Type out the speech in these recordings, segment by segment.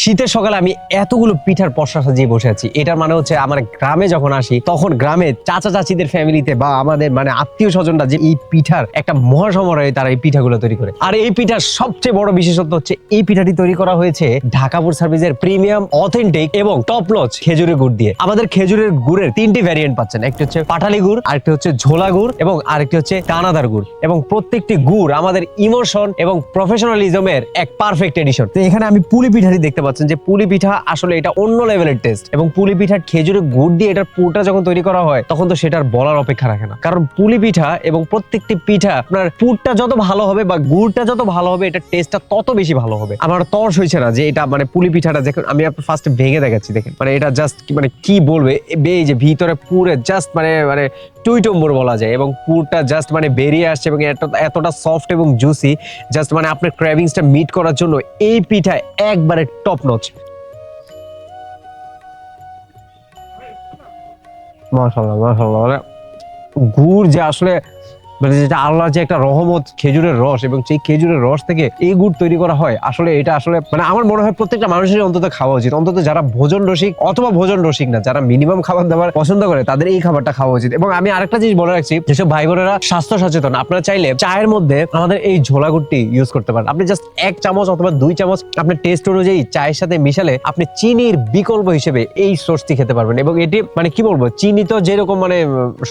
শীতের সকালে আমি এতগুলো পিঠার পশা সাজিয়ে বসে আছি। এটার মানে হচ্ছে আমার গ্রামে যখন আসি, তখন গ্রামে চাচা চাচিদের ফ্যামিলিতে বা আমাদের মানে আত্মীয় স্বজনরা যে এই পিঠার একটা মহাসমারোহে তারা এই পিঠাগুলো তৈরি করে। আর এই পিঠার সবচেয়ে বড় বিশেষত্ব হচ্ছে এই পিঠাটি তৈরি করা হয়েছে ঢাকাপুর সার্ভিসের প্রিমিয়াম, অথেন্টিক এবং টপ নচ খেজুরের গুড় দিয়ে। আমাদের খেজুরের গুড়ের তিনটি ভ্যারিয়েন্ট পাচ্ছেন। একটি হচ্ছে পাটালি গুড়, আরেকটি হচ্ছে ঝোলা গুড় এবং আরেকটি হচ্ছে দানাদার গুড়। এবং প্রত্যেকটি গুড় আমাদের ইমোশন এবং প্রফেশনালিজমের এক পারফেক্ট এডিশন তো এখানে আমি পুলি পিঠাটি দেখতে পাচ্ছেন যে পুলি পিঠা আসলে এটা অন্য লেভেলের টেস্ট এবং পুলি পিঠার খেজুরের গুড় দিয়ে এটার পুরটা যখন তৈরি করা হয়, তখন তো সেটার বলার অপেক্ষা রাখে না। কারণ পুলি পিঠা এবং প্রত্যেকটি পিঠা আপনার পুরটা যত ভালো হবে বা গুড়টা যত ভালো হবে, এটার টেস্টটা তত বেশি ভালো হবে। আমার তর্স হয়েছে না যে এটা মানে পুলি পিঠাটা দেখুন, আমি আপনার ফার্স্টে ভেঙে দেখাচ্ছি, দেখেন। মানে এটা জাস্ট মানে কি বলবে? এই যে ভিতরে পুরে জাস্ট মানে মানে টুইটম্বর বলা যায় এবং পুরটা জাস্ট মানে বেরিয়ে আসছে এবং এতটা সফট এবং জুসি জাস্ট মানে আপনার ক্র্যাভিংসটা মিট করার জন্য এই পিঠা একবারে টপ নচ মাশাল্লাহ মাশাল্লাহ মানে গুড় যে আসলে মানে যেটা আল্লাহর যে একটা রহমত, খেজুরের রস এবং সেই খেজুরের রস থেকে এই গুড় তৈরি করা হয়, আসলে এটা আসলে মানে আমার মনে হয় প্রত্যেকটা মানুষের অন্তত খাওয়া উচিত। অন্তত যারা ভোজন রসিক অথবা ভোজন রসিক না, যারা মিনিমাম খাবার দাবার পছন্দ করে, তাদের এই খাবারটা খাওয়া উচিত। এবং আমি আরেকটা জিনিস বলে রাখছি, যেসব ভাই বোনেরা স্বাস্থ্য সচেতন, আপনারা চাইলে চায়ের মধ্যে আমাদের এই ঝোলা গুড়টি ইউজ করতে পারেন। আপনি জাস্ট এক চামচ অথবা দুই চামচ আপনার টেস্ট অনুযায়ী চায়ের সাথে মিশালে আপনি চিনির বিকল্প হিসেবে এই সসটি খেতে পারবেন। এবং এটি মানে কি বলব, চিনি তো যেরকম মানে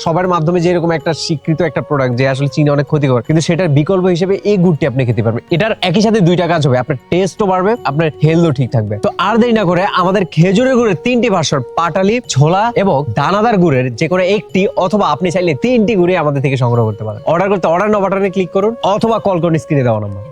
সবার মাধ্যমে যেরকম একটা স্বীকৃত একটা প্রোডাক্ট যে আসলে চিনি অনেক ক্ষতিকর, কিন্তু সেটার বিকল্প হিসেবে এই গুড়টি আপনি খেতে পারবেন। এটার একই সাথে দুইটা কাজ হবে, আপনার টেস্টও বাড়বে, আপনার হেলথও ঠিক থাকবে। তো আর দেরি না করে আমাদের খেজুরের গুড়ের তিনটি ভার্সন পাটালি, ছোলা এবং দানাদার গুড়ের যে কোনো একটি, অথবা আপনি চাইলে তিনটি গুড়ে আমাদের থেকে সংগ্রহ করতে পারেন। অর্ডার করতে অর্ডার নাও বাটনে ক্লিক করুন, অথবা কল করুন স্ক্রিনে দেওয়া নাম্বার